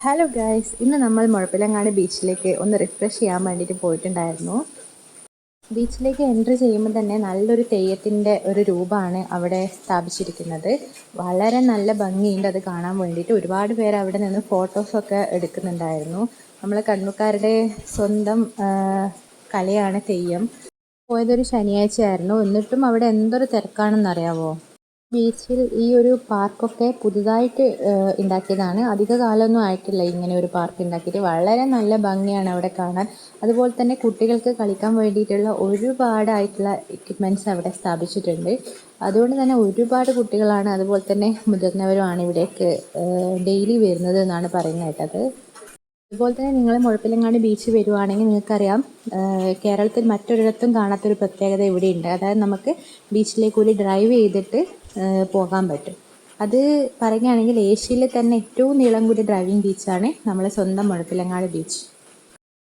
Hello guys ഇന്ന് നമ്മൾ മുഴപ്പിലങ്ങാട് ബീച്ചിലേക്ക് ഒന്ന് റിഫ്രഷ് ചെയ്യാൻ വേണ്ടിയിട്ട് പോയിട്ടുണ്ടായിരുന്നു. ബീച്ചിലേക്ക് എൻട്രി ചെയ്യുമ്പോൾ തന്നെ നല്ലൊരു തെയ്യത്തിന്റെ ഒരു രൂപമാണ് അവിടെ സ്ഥാപിച്ചിരിക്കുന്നത്. വളരെ നല്ല ഭംഗിയുണ്ട് അത് കാണാൻ വേണ്ടിയിട്ട്. ഒരുപാട് പേര് അവിടെ നിന്ന് ഫോട്ടോസൊക്കെ എടുക്കുന്നുണ്ടായിരുന്നു. നമ്മൾ കണ്ണൂക്കാരുടെ സ്വന്തം കലയാണ് തെയ്യം. പോയതൊരു ശനിയാഴ്ചയായിരുന്നു. എന്നിട്ടും അവിടെ എന്തൊരു തിരക്കാണെന്നറിയാവോ? ബീച്ചിൽ ഈ ഒരു പാർക്കൊക്കെ പുതുതായിട്ട് ഉണ്ടാക്കിയതാണ് അധിക കാലമൊന്നും ആയിട്ടില്ല ഇങ്ങനെ ഒരു പാർക്ക് ഉണ്ടാക്കിയിട്ട് വളരെ നല്ല ഭംഗിയാണ് അവിടെ കാണാൻ. അതുപോലെ തന്നെ കുട്ടികൾക്ക് കളിക്കാൻ വേണ്ടിയിട്ടുള്ള ഒരുപാടായിട്ടുള്ള എക്യുപ്മെന്റ്സ് അവിടെ സ്ഥാപിച്ചിട്ടുണ്ട്. അതുകൊണ്ട് തന്നെ ഒരുപാട് കുട്ടികളാണ് അതുപോലെ തന്നെ മുതിർന്നവരുമാണ് ഇവിടേക്ക് ഡെയിലി വരുന്നത് എന്നാണ് പറയുന്നത് കേട്ടത്. അതുപോലെ തന്നെ നിങ്ങൾ മുഴപ്പിലങ്ങാടി ബീച്ച് വരുവാണെങ്കിൽ നിങ്ങൾക്കറിയാം കേരളത്തിൽ മറ്റൊരിടത്തും കാണാത്തൊരു പ്രത്യേകത ഇവിടെയുണ്ട്. അതായത് നമുക്ക് ബീച്ചിലേക്ക് കൂടി ഡ്രൈവ് ചെയ്തിട്ട് പോകാൻ പറ്റും. അത് പറയുകയാണെങ്കിൽ ഏഷ്യയിലെ തന്നെ ഏറ്റവും നീളം കൂടിയ ഡ്രൈവിംഗ് ബീച്ചാണ് നമ്മളെ സ്വന്തം മുഴപ്പിലങ്ങാട് ബീച്ച്